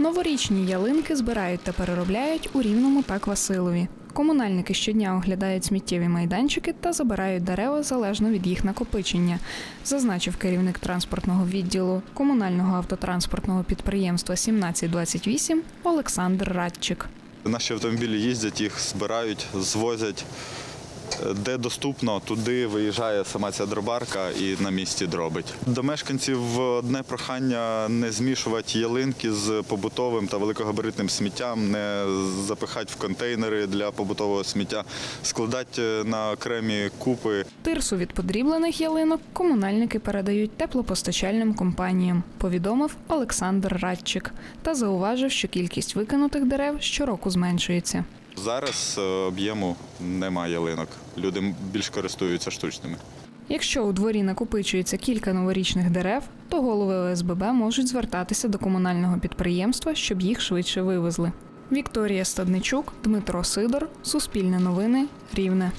Новорічні ялинки збирають та переробляють у Рівному та Квасилові. Комунальники щодня оглядають сміттєві майданчики та забирають дерева залежно від їх накопичення, зазначив керівник транспортного відділу комунального автотранспортного підприємства 1728 Олександр Радчик. Наші автомобілі їздять, їх збирають, звозять. Де доступно, туди виїжджає сама ця дробарка і на місці дробить. До мешканців одне прохання не змішувати ялинки з побутовим та великогабаритним сміттям, не запихати в контейнери для побутового сміття, складати е, на окремі купи. Тирсу від подріблених ялинок комунальники передають теплопостачальним компаніям, повідомив Олександр Радчик та зауважив, що кількість викинутих дерев щороку зменшується. Зараз е, об'єму немає ялинок. Люди більш користуються штучними. Якщо у дворі накопичується кілька новорічних дерев, то голови ОСББ можуть звертатися до комунального підприємства, щоб їх швидше вивезли. Вікторія Стадничук, Дмитро Сидор, Суспільне новини, Рівне.